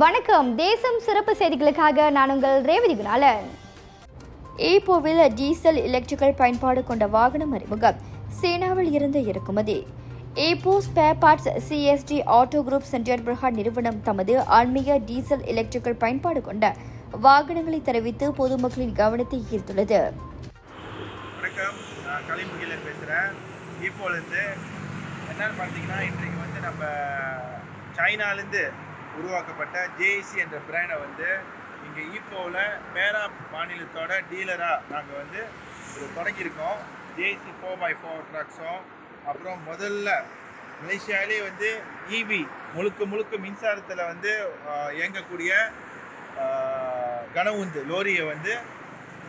வணக்கம். தேசம் சிறப்பு செய்திகளுக்காக நான் உங்கள் ரேவதி குணாலன். ஈப்போவில் டீசல் எலக்ட்ரிக்கல் பயன்பாடு கொண்ட வாகனம் அறிமுகம். சீனாவில் இருந்து இறக்குமதி. Ipoh spare parts CST auto group centre பிரஹா நிறுவனம் தமது ஆன்மீக டீசல் எலக்ட்ரிக்கல் பயன்பாடு கொண்ட வாகனங்களை தெரிவித்து பொதுமக்களின் கவனத்தை ஈர்த்துள்ளது. வணக்கம். நான் பேசுகிறேன் ஈப்போலேருந்து என்னன்னு பார்த்தீங்கன்னா இன்றைக்கு வந்து நம்ம சைனாலேருந்து உருவாக்கப்பட்ட ஜேஇசி என்ற பிராண்டை வந்து இங்கே ஈப்போவில் பேரா மாநிலத்தோட டீலராக நாங்கள் வந்து இது தொடங்கியிருக்கோம். ஜேசி ஃபோர் பை ஃபோர் ட்ரக்ஸும் அப்புறம் முதல்ல மலேசியாவிலே வந்து ஈவி முழுக்க முழுக்க மின்சாரத்தில் வந்து இயங்கக்கூடிய கனவுந்து லோரியை வந்து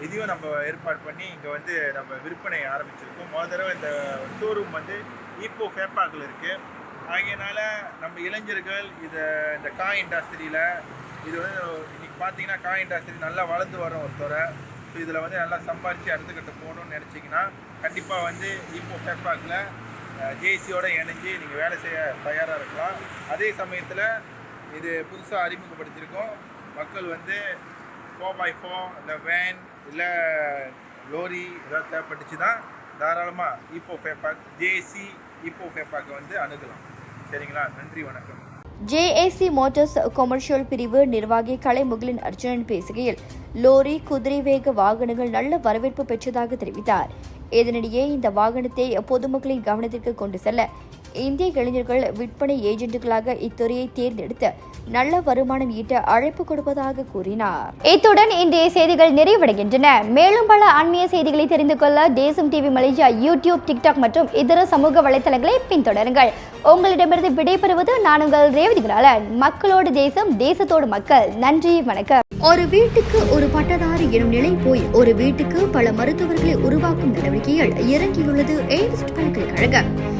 இதையும் நம்ம ஏற்பாடு பண்ணி இங்கே வந்து நம்ம விற்பனை ஆரம்பிச்சிருக்கோம். முதல் தடவை இந்த ஷோரூம் வந்து இப்போ ஃபேப்பாக்கில் இருக்குது ஆகையினால நம்ம இளைஞர்கள் இதை இந்த காய் இண்டஸ்ட்ரியில் இது வந்து இன்னைக்கு பார்த்தீங்கன்னா காய் இண்டஸ்ட்ரி நல்லா வளர்ந்து வரும் ஒருத்தரை ஸோ இதில் வந்து நல்லா சம்பாரித்து அடுத்த போகணும்னு நினச்சிங்கன்னா கண்டிப்பாக வந்து இப்போ ஃபேப்பாக்கில் ஜேசியோட இணைஞ்சு நீங்கள் வேலை செய்ய தயாராக இருக்கலாம். அதே சமயத்தில் இது புதுசாக அறிமுகப்படுத்தியிருக்கோம். மக்கள் வந்து ஃபோர் பை ஃபோர் இல்லை வேன் இல்லை லோரி ஏதாவது தேவைப்பட்டுச்சுன்னா தாராளமாக ஈப்போ ஃபேப்பாக் ஜேசி இப்போ ஃபேப்பாக்கை வந்து அணுகலாம். சரிங்களா? நன்றி வணக்கம். ஜேஏசி மோட்டார்ஸ் கொமர்ஷியல் பிரிவு நிர்வாகி கலைமுகிலின் அர்ஜுனன் பேசுகையில் லோரி குதிரை வேக வாகனங்கள் நல்ல வரவேற்பு பெற்றதாக தெரிவித்தார். இதனிடையே இந்த வாகனத்தை பொதுமக்களின் கவனத்திற்கு கொண்டு செல்ல இந்திய இளைஞர்கள் விற்பனை ஏஜென்ட்டுகளாக இத்துறையை தேர்ந்தெடுத்து நல்ல வருமானம் ஈட்ட அழைப்பு கொடுப்பதாக கூறினார். இத்துடன் இன்றைய செய்திகள் நிறைவடைகின்றன. மேலும் பல ஆன்மீக செய்திகளை தெரிந்து கொள்ள தேசம் டிவி மலேசியா யூடியூப் டிக்டாக் மற்றும் இதர சமூக வலைத்தளங்களை பின்தொடருங்கள். உங்களிடமிருந்து விடைபெறுவது நான் உங்கள் ரேவதி குணாலன் மக்களோடு தேசம் தேசத்தோடு மக்கள். நன்றி வணக்கம். ஒரு வீட்டுக்கு ஒரு பட்டதாரி எனும் நிலை போய் ஒரு வீட்டுக்கு பல மருத்துவர்களை உருவாக்கும் நடவடிக்கையில் இறங்கியுள்ளது. எய்ம்ஸ் பல்கலைக்கழகம்.